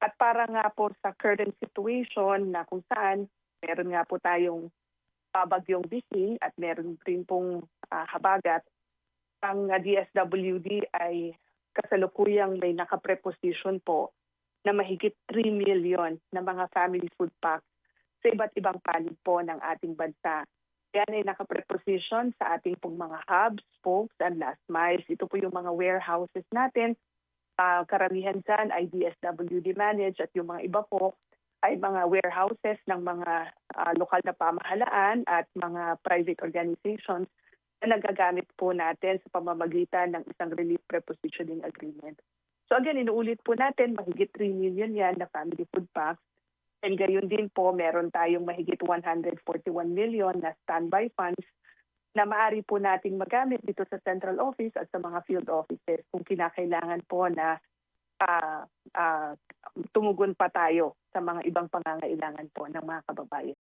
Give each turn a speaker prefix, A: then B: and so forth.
A: At para nga po sa current situation na kung saan meron nga po tayong babagyong Bisi at meron rin pong ah, habagat, ang ah, DSWD ay kasalukuyang may nakapreposition po na mahigit 3 million na mga family food packs sa iba't ibang panig po ng ating bansa. Yan ay nakapreposition sa ating pong mga hubs, spokes, and last miles. Ito po yung mga warehouses natin. Ah, karamihan dyan ay DSWD managed at yung mga iba po ay mga warehouses ng mga ah, lokal na pamahalaan at mga private organizations na nagagamit po natin sa pamamagitan ng isang relief prepositioning agreement. So again, inuulit po natin, mahigit 3 million yan na family food packs. And gayon din po, meron tayong mahigit 141 million na standby funds na maaari po nating magamit dito sa central office at sa mga field offices kung kinakailangan po na ah, ah, tumugon pa tayo sa mga ibang pangangailangan po ng mga kababayan.